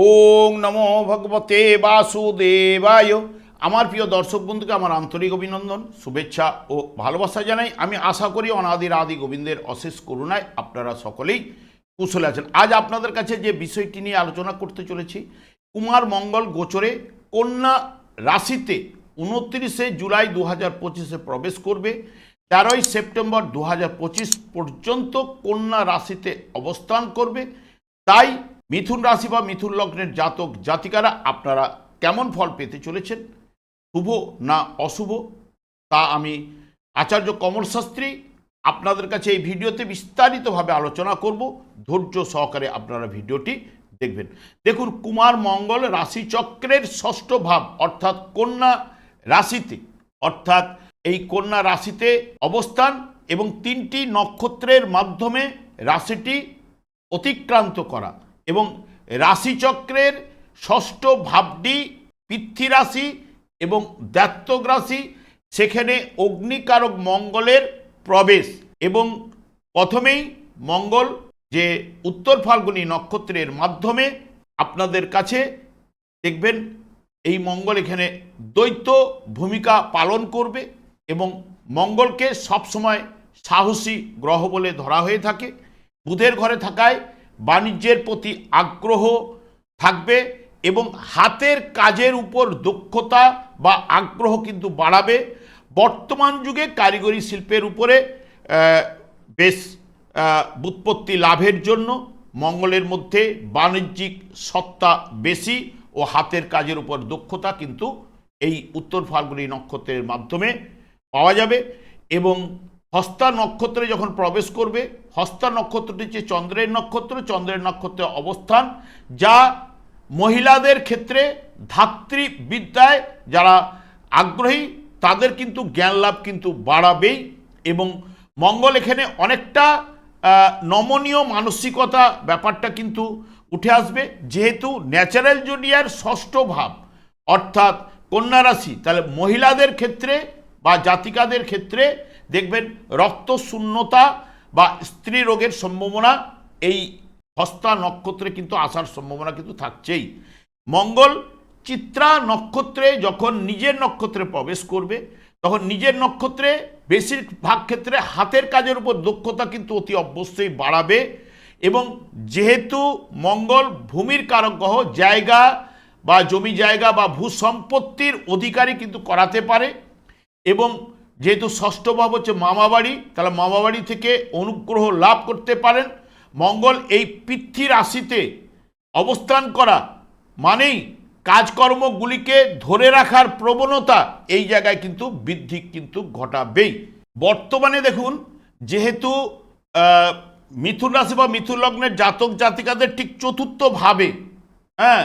ওং নমো ভগবতে বাসুদেবায়। আমার প্রিয় দর্শক বন্ধুকে আমার আন্তরিক অভিনন্দন, শুভেচ্ছা ও ভালোবাসা জানাই। আমি আশা করি অনাদির আদি গোবিন্দের অশেষ করুণায় আপনারা সকলেই কুশলে আছেন। আজ আপনাদের কাছে যে বিষয়টি নিয়ে আলোচনা করতে চলেছি, কুমার মঙ্গল গোচরে কন্যা রাশিতে উনত্রিশে জুলাই দু হাজার পঁচিশে প্রবেশ করবে। তেরোই সেপ্টেম্বর দু হাজার পঁচিশ পর্যন্ত কন্যা রাশিতে অবস্থান করবে। তাই মিথুন রাশি বা মিথুন লগ্নের জাতক জাতিকারা, আপনারা কেমন ফল পেতে চলেছেন? শুভ না অশুভ? তা আমি আচার্য কমল শাস্ত্রী আপনাদের কাছে এই ভিডিওতে বিস্তারিতভাবে আলোচনা করব। ধৈর্য সহকারে আপনারা ভিডিওটি দেখবেন। দেখুন, কুমার মঙ্গল রাশিচক্রের ষষ্ঠ ভাব, অর্থাৎ কন্যা রাশিতে, অর্থাৎ এই কন্যা রাশিতে অবস্থান এবং তিনটি নক্ষত্রের মাধ্যমে রাশিটি অতিক্রান্ত করা। এবং রাশিচক্রের ষষ্ঠ ভাবটি পৃথ্বী রাশি এবং দ্বাত্তক রাশি সেখানে অগ্নিকারক মঙ্গলের প্রবেশ এবং প্রথমেই মঙ্গল যে উত্তর ফাল্গুনী নক্ষত্রের মাধ্যমে আপনাদের কাছে দেখবেন এই মঙ্গল এখানে দ্বৈত ভূমিকা পালন করবে এবং মঙ্গলকে সবসময় সাহসী গ্রহ বলে ধরা হয়ে থাকে। বুধের ঘরে থাকায় বাণিজ্যের প্রতি আগ্রহ থাকবে এবং হাতের কাজের উপর দক্ষতা বা আগ্রহ কিন্তু বাড়াবে। বর্তমান যুগে কারিগরি শিল্পের উপরে বেশ বুৎপত্তি লাভের জন্য মঙ্গলের মধ্যে বাণিজ্যিক সত্তা বেশি ও হাতের কাজের উপর দক্ষতা কিন্তু এই উত্তর ফাল্গুনী নক্ষত্রের মাধ্যমে পাওয়া যাবে এবং হস্তা নক্ষত্রে যখন প্রবেশ করবে, হস্তা নক্ষত্রটি হচ্ছে চন্দ্রের নক্ষত্র, চন্দ্রের নক্ষত্রে অবস্থান, যা মহিলাদের ক্ষেত্রে ধাত্রীবিদ্যায় যারা আগ্রহী, তাদের কিন্তু জ্ঞান লাভ কিন্তু বাড়াবেই এবং মঙ্গল এখানে অনেকটা নমনীয় মানসিকতা ব্যাপারটা কিন্তু উঠে আসবে। যেহেতু ন্যাচারাল জুনিয়ার ষষ্ঠ ভাব, অর্থাৎ কন্যা রাশি, তাহলে মহিলাদের ক্ষেত্রে বা জাতিকাদের ক্ষেত্রে দেখবেন রক্ত শূন্যতা বা স্ত্রী রোগের সম্ভাবনা এই হস্তা নক্ষত্রে কিন্তু আসার সম্ভাবনা কিন্তু থাকছেই। মঙ্গল, চিত্রা নক্ষত্রে যখন নিজের নক্ষত্রে প্রবেশ করবে, তখন নিজের নক্ষত্রে বেশিরভাগ ক্ষেত্রে হাতের কাজের উপর দক্ষতা কিন্তু অতি অবশ্যই বাড়াবে এবং যেহেতু মঙ্গল ভূমির কারক গ্রহ, জায়গা বা জমি জায়গা বা ভূসম্পত্তির অধিকারী কিন্তু করাতে পারে এবং যেহেতু ষষ্ঠ ভাব হচ্ছে মামাবাড়ি, তাহলে মামাবাড়ি থেকে অনুগ্রহ লাভ করতে পারেন। মঙ্গল এই পৃথ্বী রাশিতে অবস্থান করা মানেই কাজকর্মগুলিকে ধরে রাখার প্রবণতা এই জায়গায় কিন্তু বৃদ্ধি কিন্তু ঘটাবেই। বর্তমানে দেখুন, যেহেতু মিথুন রাশি বা মিথুন লগ্নের জাতক জাতিকাদের ঠিক চতুর্থ ভাবে হ্যাঁ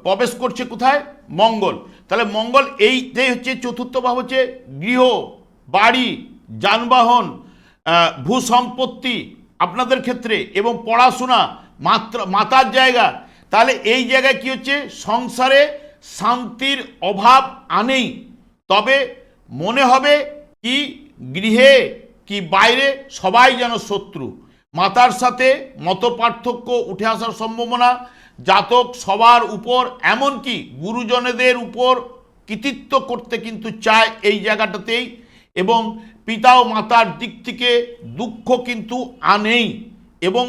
প্রবেশ করছে কোথায়? মঙ্গল। তাহলে মঙ্গল এই যে হচ্ছে চতুর্থ ভাব হচ্ছে গৃহ বাড়ি যানবাহন আহ, ভূসম্পত্তি আপনাদের ক্ষেত্রে এবং পড়াশোনা মাত্র মাতার জায়গা তাহলে এই জায়গায় কি হচ্ছে? সংসারে শান্তির অভাব আনেই। তবে মনে হবে কি গৃহে কি বাইরে সবাই যেন শত্রু। মাতার সাথে মত পার্থক্য উঠে আসার সম্ভাবনা জাতক সবার উপর, এমনকি গুরুজনেদের উপর কৃতিত্ব করতে কিন্তু চায় এই জায়গাটাতেই। এবং পিতা ও মাতার দিক থেকে দুঃখ কিন্তু আনেই। এবং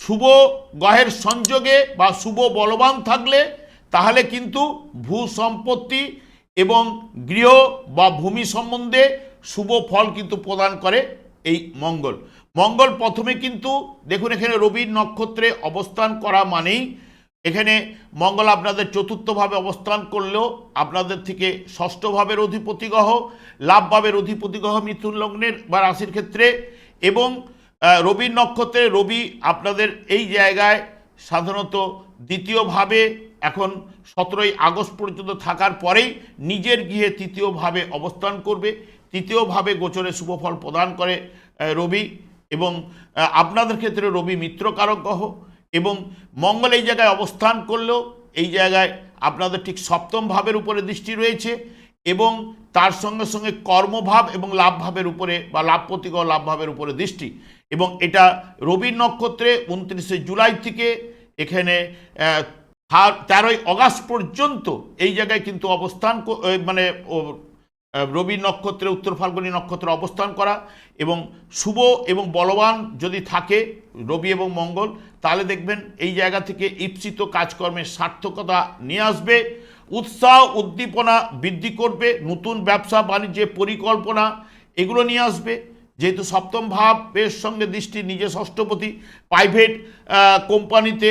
শুভ গ্রহের সংযোগে বা শুভ বলবান থাকলে তাহলে কিন্তু ভূ সম্পত্তি এবং গৃহ বা ভূমি সম্বন্ধে শুভ ফল কিন্তু প্রদান করে এই মঙ্গল। মঙ্গল প্রথমে কিন্তু দেখুন এখানে রবির নক্ষত্রে অবস্থান করা মানেই এখানে মঙ্গল আপনাদের চতুর্থভাবে অবস্থান করলেও আপনাদের থেকে ষষ্ঠ ভাবের অধিপতি গ্রহ লাভ ভাবের অধিপতি গ্রহ মিথুন লগ্নের বা রাশির ক্ষেত্রে এবং রবির নক্ষত্রে রবি আপনাদের এই জায়গায় সাধারণত দ্বিতীয়ভাবে এখন সতেরোই আগস্ট পর্যন্ত থাকার পরেই নিজের গৃহে তৃতীয়ভাবে অবস্থান করবে। তৃতীয়ভাবে গোচরে শুভফল প্রদান করে রবি এবং আপনাদের ক্ষেত্রে রবি মিত্রকারক গ্রহ। এবং মঙ্গল এই জায়গায় অবস্থান করলেও এই জায়গায় আপনাদের ঠিক সপ্তম ভাবের উপরে দৃষ্টি রয়েছে এবং তার সঙ্গে সঙ্গে কর্মভাব এবং লাভভাবের উপরে বা লাভপতিক ও লাভভাবের উপরে দৃষ্টি। এবং এটা রবির নক্ষত্রে উনত্রিশে জুলাই থেকে এখানে তেরোই অগাস্ট পর্যন্ত এই জায়গায় কিন্তু অবস্থান মানে রবি নক্ষত্রে, উত্তর ফাল্গুনী নক্ষত্রে অবস্থান করা এবং শুভ এবং বলবান যদি থাকে, রবি এবং মঙ্গল, তাহলে দেখবেন এই জায়গা থেকে ঈপ্সিত কাজকর্মের সার্থকতা নিয়ে আসবে, উৎসাহ উদ্দীপনা বৃদ্ধি করবে, নতুন ব্যবসা, বাণিজ্যে পরিকল্পনা এগুলো নিয়ে আসবে। যেহেতু সপ্তম ভাবের সঙ্গে দৃষ্টি নিজে ষষ্ঠপতি প্রাইভেট কোম্পানিতে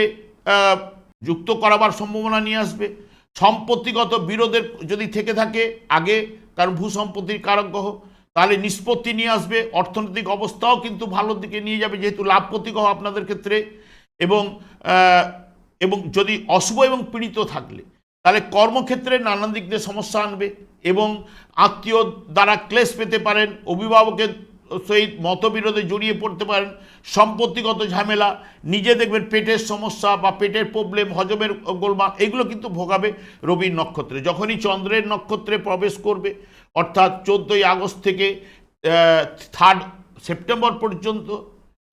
যুক্ত করাবার সম্ভাবনা নিয়ে আসবে। সম্পত্তিগত বিরোধের যদি থেকে থাকে, আগে কারণ ভূ সম্পত্তির কারক গ্রহ, তাহলে নিষ্পত্তি নিয়ে আসবে, অর্থনৈতিক অবস্থাও কিন্তু ভালোর দিকে নিয়ে যাবে যেহেতু লাভপতি গ্রহ আপনাদের ক্ষেত্রে এবং এবং যদি অশুভ এবং পীড়িত থাকলে, তাহলে কর্মক্ষেত্রে নানান দিক দিয়ে সমস্যা আনবে এবং আত্মীয় দ্বারা ক্লেশ পেতে পারেন, অভিভাবকের সহিত মতবিরোধে জড়িয়ে পড়তে পারেন। সম্পত্তিগত ঝামেলা, নিজে দেখবেন পেটের সমস্যা বা পেটের প্রবলেম হজমের গোলমাল, এগুলো কিন্তু ভোগাবে রবির নক্ষত্রে। যখনই চন্দ্রের নক্ষত্রে প্রবেশ করবে, অর্থাৎ চোদ্দোই আগস্ট থেকে থার্ড সেপ্টেম্বর পর্যন্ত,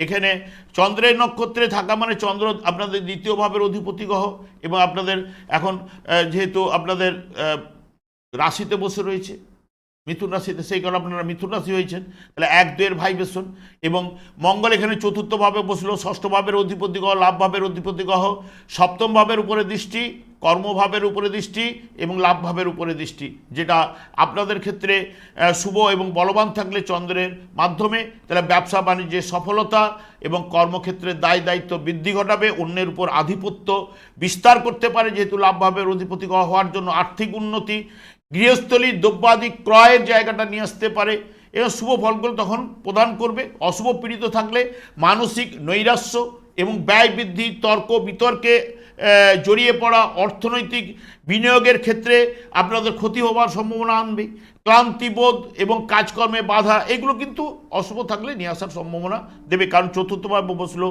এখানে চন্দ্রের নক্ষত্রে থাকা মানে চন্দ্র আপনাদের দ্বিতীয় ভাবের অধিপতি গ্রহ এবং আপনাদের এখন যেহেতু আপনাদের রাশিতে বসে রয়েছে মিথুন রাশিতে সেই কারণে আপনারা মিথুন রাশি হয়েছেন। তাহলে এক, দুয়ের ভাই বেসন। এবং মঙ্গল এখানে চতুর্থভাবে বসল ষষ্ঠ ভাবের অধিপতি গ্রহ লাভ ভাবের অধিপতি গ্রহ সপ্তম ভাবের উপরে দৃষ্টি, কর্মভাবের উপরে দৃষ্টি এবং লাভভাবের উপরে দৃষ্টি, যেটা আপনাদের ক্ষেত্রে শুভ এবং বলবান থাকলে চন্দ্রের মাধ্যমে। তাহলে ব্যবসা বাণিজ্যের সফলতা এবং কর্মক্ষেত্রে দায়, দায়িত্ব বৃদ্ধি ঘটাবে, অন্যের উপর আধিপত্য বিস্তার করতে পারে, যেহেতু লাভ ভাবের অধিপতি হওয়ার জন্য আর্থিক উন্নতি গৃহস্থলী দ্রব্যাদি ক্রয়ের জায়গাটা নিয়ে আসতে পারে। এবং শুভ ফলগুলো তখন প্রদান করবে। অশুভ পীড়িত থাকলে মানসিক নৈরাশ্য এবং ব্যয় বৃদ্ধি, তর্ক, বিতর্কে জড়িয়ে পড়া, অর্থনৈতিক বিনিয়োগের ক্ষেত্রে আপনাদের ক্ষতি হওয়ার সম্ভাবনা আনবে। ক্লান্তিবোধ এবং কাজকর্মে বাধা, এগুলো কিন্তু অশুভ থাকলে নিয়ে আসার সম্ভাবনা দেবে। কারণ চতুর্থভাবে বসল,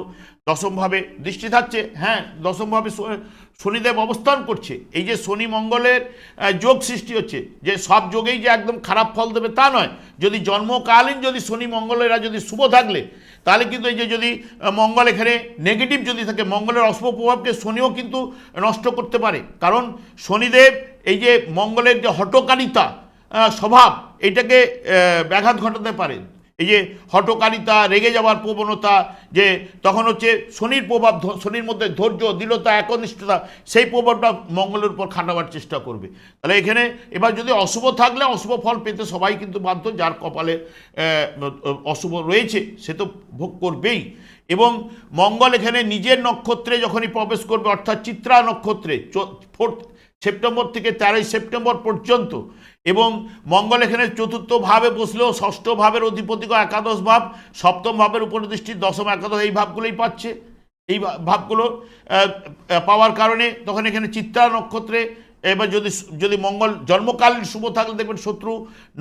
দশমভাবে দৃষ্টি থাকছে। হ্যাঁ দশমভাবে শনিদেব অবস্থান করছে। এই যে শনি মঙ্গলের যোগ সৃষ্টি হচ্ছে, যে সব যোগেই যে একদম খারাপ ফল দেবে তা নয়। যদি জন্মকালীন যদি শনি মঙ্গলেরা যদি শুভ থাকলে, তাহলে কিন্তু এই যে যদি মঙ্গল এখানে নেগেটিভ যদি থাকে, মঙ্গলের অশুভ প্রভাবকে শনিও কিন্তু নষ্ট করতে পারে। কারণ শনিদেব এই যে মঙ্গলের যে হটকারিতা স্বভাব, এটাকে ব্যাঘাত ঘটাতে পারে। এই যে হটকারিতা রেগে যাওয়ার প্রবণতা, যে তখন হচ্ছে শনির প্রভাব শনির মধ্যে ধৈর্য, দৃঢ়তা, একনিষ্ঠতা, সেই প্রভাবটা মঙ্গলের উপর খাটাবার চেষ্টা করবে। তাহলে এখানে এবার যদি অশুভ থাকলে অশুভ ফল পেতে সবাই কিন্তু বাধ্য, যার কপালে অশুভ রয়েছে, সে তো ভোগ করবেই। এবং মঙ্গল এখানে নিজের নক্ষত্রে যখনই প্রবেশ করবে, অর্থাৎ চিত্রা নক্ষত্রে ফোর্থ সেপ্টেম্বর থেকে তেরোই সেপ্টেম্বর পর্যন্ত। এবং মঙ্গল এখানে চতুর্থ ভাবে বসলেও ষষ্ঠ ভাবের অধিপতি একাদশ ভাব, সপ্তম ভাবের উপর দৃষ্টি দশম একাদশ এই ভাবগুলোই পাচ্ছে। এই ভাবগুলো পাওয়ার কারণে তখন এখানে চিত্রা নক্ষত্রে এবার যদি যদি মঙ্গল জন্মকালীন শুভ থাকলে দেখবেন শত্রু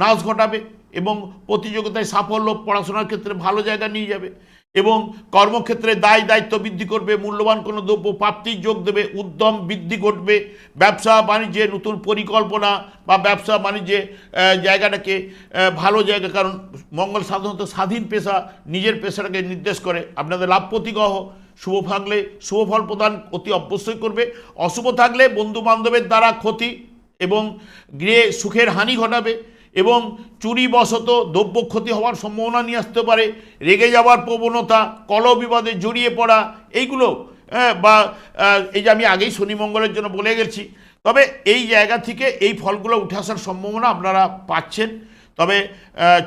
নাশ ঘটাবে এবং প্রতিযোগিতায় সাফল্য, পড়াশোনার ক্ষেত্রে ভালো জায়গা নিয়ে যাবে। এবং কর্মক্ষেত্রে দায় দায়িত্ব বৃদ্ধি করবে, মূল্যবান কোনো দ্রব্য প্রাপ্তির যোগ দেবে, উদ্যম বৃদ্ধি ঘটবে, ব্যবসা বাণিজ্যে নতুন পরিকল্পনা বা ব্যবসা বাণিজ্যে জায়গাটাকে ভালো জায়গা, কারণ মঙ্গল সাধারণত স্বাধীন পেশা, নিজের পেশাটাকে নির্দেশ করে। আপনাদের লাভপতি গ্রহ শুভ থাকলে শুভ ফল প্রদান অতি অবশ্যই করবে। অশুভ থাকলে বন্ধু বান্ধবের দ্বারা ক্ষতি এবং গৃহে সুখের হানি ঘটাবে। এবং চুরিবশত দ্রব্য ক্ষতি হওয়ার সম্ভাবনা নিয়ে আসতে পারে রেগে যাওয়ার প্রবণতা কল বিবাদে জড়িয়ে পড়া এইগুলো হ্যাঁ, বা এই যে আমি আগেই শনিমঙ্গলের জন্য বলে গেছি। তবে এই জায়গা থেকে এই ফলগুলো উঠে আসার সম্ভাবনা আপনারা পাচ্ছেন। তবে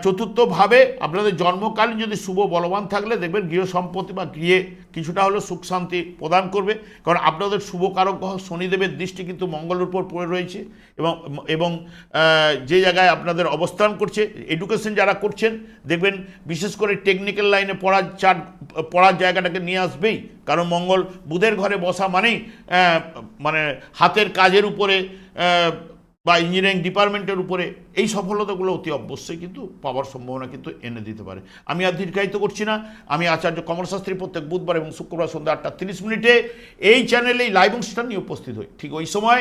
চতুর্থভাবে আপনাদের জন্মকালীন যদি শুভ বলবান থাকলে দেখবেন গৃহ সম্পত্তি বা গৃহে কিছুটা হলেও সুখ শান্তি প্রদান করবে। কারণ আপনাদের শুভ কারক গ্রহ শনিদেবের দৃষ্টি কিন্তু মঙ্গলের উপর পড়ে রয়েছে এবং এবং যে জায়গায় আপনাদের অবস্থান করছে এডুকেশন যারা করছেন, দেখবেন বিশেষ করে টেকনিক্যাল লাইনে পড়ার চার, পড়ার জায়গাটাকে নিয়ে আসবেই। কারণ মঙ্গল বুধের ঘরে বসা মানেই মানে হাতের কাজের উপরে বা ইঞ্জিনিয়ারিং ডিপার্টমেন্টের উপরে, এই সফলতাগুলো অতি অবশ্যই কিন্তু পাওয়ার সম্ভাবনা কিন্তু এনে দিতে পারে। আমি আর দীর্ঘায়িত করছি না। আমি আচার্য কমলশাস্ত্রী প্রত্যেক বুধবার এবং শুক্রবার সন্ধ্যা আটটা তিরিশ মিনিটে এই চ্যানেলেই লাইভ অনুষ্ঠান নিয়ে উপস্থিত হই। ঠিক ওই সময়